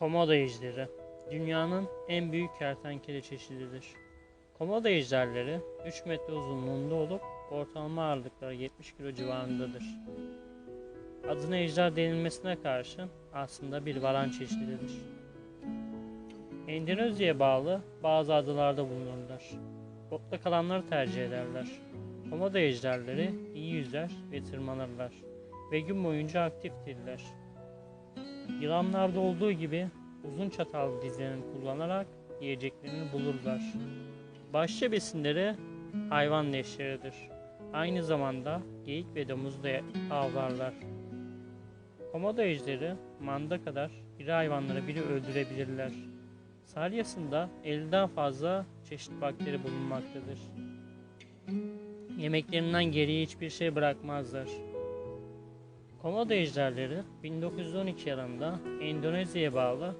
Komodo ejderi dünyanın en büyük kertenkele çeşididir. Komodo ejderleri 3 metre uzunluğunda olup ortalama ağırlıkları 70 kilo civarındadır. Adına ejder denilmesine karşın aslında bir varan çeşididir. Endonezya'ya bağlı bazı adalarda bulunurlar. Botta kalanları tercih ederler. Komodo ejderleri iyi yüzer ve tırmanırlar ve gün boyunca aktiftirler. Yılanlarda olduğu gibi uzun çatal dizlerini kullanarak yiyeceklerini bulurlar. Başlıca besinleri hayvan leşleridir. Aynı zamanda geyik ve domuz da avlarlar. Komodo ejderi manda kadar iri hayvanları bile öldürebilirler. Salyasında 50'den fazla çeşit bakteri bulunmaktadır. Yemeklerinden geriye hiçbir şey bırakmazlar. Komodo ejderleri 1912 yılında Endonezya'ya bağlı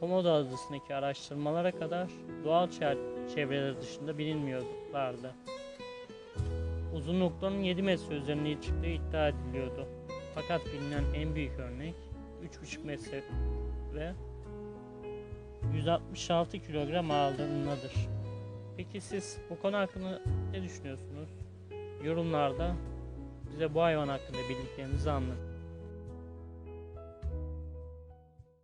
Komodo adasındaki araştırmalara kadar doğal çe- çevreler dışında bilinmiyorlardı. Uzunluklarının 7 metre üzerine çıktığı iddia ediliyordu. Fakat bilinen en büyük örnek 3,5 metre ve 166 kilogram ağırlığındadır. Peki siz bu konu hakkında ne düşünüyorsunuz? Yorumlarda bize bu hayvan hakkında bildiklerinizi anlatın.